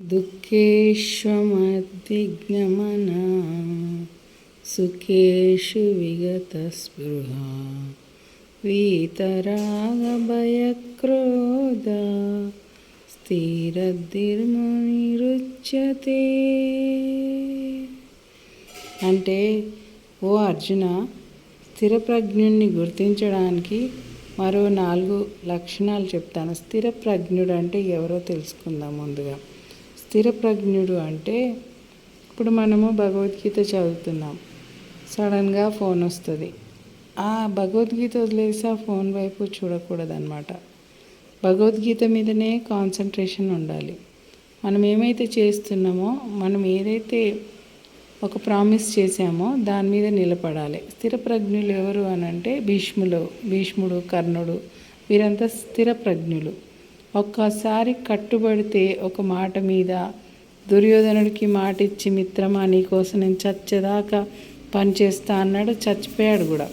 दुःखेष्वमतिज्ञमना सुखेषु विगतस्पृहा वीतरागभयक्रोधा స్థిరద్ధిర్మునిరుచ్యతే అంటే ఓ అర్జున స్థిరప్రజ్ఞుణ్ణి గుర్తించడానికి మరో నాలుగు లక్షణాలు చెప్తాను స్థిరప్రజ్ఞుడు అంటే ఎవరో తెలుసుకుందాం ముందుగా స్థిరప్రజ్ఞుడు అంటే ఇప్పుడు మనము భగవద్గీత చదువుతున్నాం. సడన్గా ఫోన్ వస్తుంది. ఆ భగవద్గీత వదిలేసి ఆ ఫోన్ వైపు చూడకూడదనమాట భగవద్గీత మీదనే కాన్సన్ట్రేషన్ ఉండాలి. మనం ఏమైతే చేస్తున్నామో మనం ఏదైతే ఒక ప్రామిస్ చేశామో దాని మీద నిలబడాలి. స్థిరప్రజ్ఞులు ఎవరు అని అంటే భీష్ములు భీష్ముడు కర్ణుడు వీరంతా స్థిరప్రజ్ఞులు. ఒక్కసారి కట్టుబడితే ఒక మాట మీద దుర్యోధనుడికి మాట ఇచ్చి మిత్రమా నీకోసం నేను చచ్చేదాకా పనిచేస్తా అన్నాడు చచ్చిపోయాడు కూడా.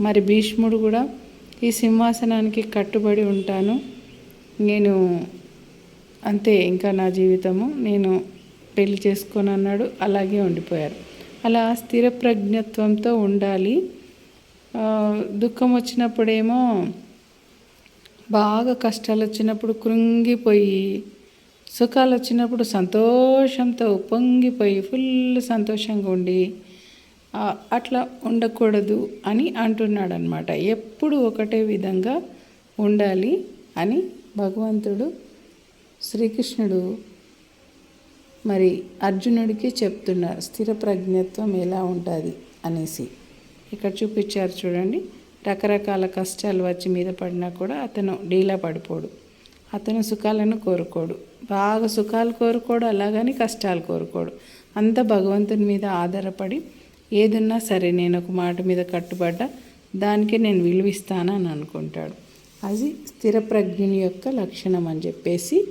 మరి భీష్ముడు కూడా ఈ సింహాసనానికి కట్టుబడి ఉంటాను. నేను అంతే ఇంకా నా జీవితము. నేను పెళ్ళి చేసుకొని అన్నాడు. అలాగే ఉండిపోయారు. అలా స్థిర ప్రజ్ఞత్వంతో ఉండాలి దుఃఖం వచ్చినప్పుడేమో బాగా కష్టాలు వచ్చినప్పుడు కృంగిపోయి సుఖాలు వచ్చినప్పుడు సంతోషంతో పొంగిపోయి ఫుల్ సంతోషంగా ఉండి అట్లా ఉండకూడదు అని అంటున్నాడు అనమాట ఎప్పుడు ఒకటే విధంగా ఉండాలి అని భగవంతుడు శ్రీకృష్ణుడు మరి అర్జునుడికి చెప్తున్నారు. స్థిర ప్రజ్ఞత్వం ఎలా ఉంటుంది అనేసి. ఇక్కడ చూపించారు చూడండి. రకరకాల కష్టాలు వచ్చి మీద పడినా కూడా అతను డీలా పడిపోడు. అతను సుఖాలను కోరుకోడు. బాగా సుఖాలు కోరుకోడు అలాగని కష్టాలు కోరుకోడు. అంత భగవంతుని మీద ఆధారపడి ఏదున్నా సరే నేను ఒక మాట మీద కట్టుబడ్డా దానికి నేను విలువిస్తానని అనుకుంటాడు. అది స్థిరప్రజ్ఞుని యొక్క లక్షణం అని చెప్పేసి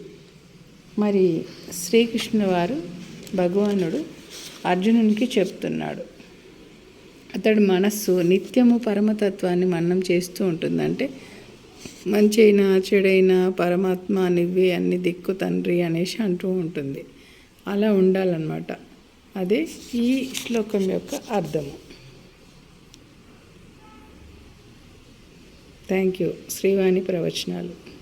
మరి శ్రీకృష్ణుడు వారు భగవానుడు అర్జునునికి చెప్తున్నాడు. అతడు మనస్సు నిత్యము పరమతత్వాన్ని మన్నం చేస్తూ ఉంటుంది అంటే మంచైనా చెడైనా పరమాత్మ నివ్వే అన్ని దిక్కు తండ్రి అనేసి అంటూ ఉంటుంది. అలా ఉండాలన్నమాట. అదే ఈ శ్లోకం యొక్క అర్థము. Thank you. శ్రీవాణి ప్రవచనాలు.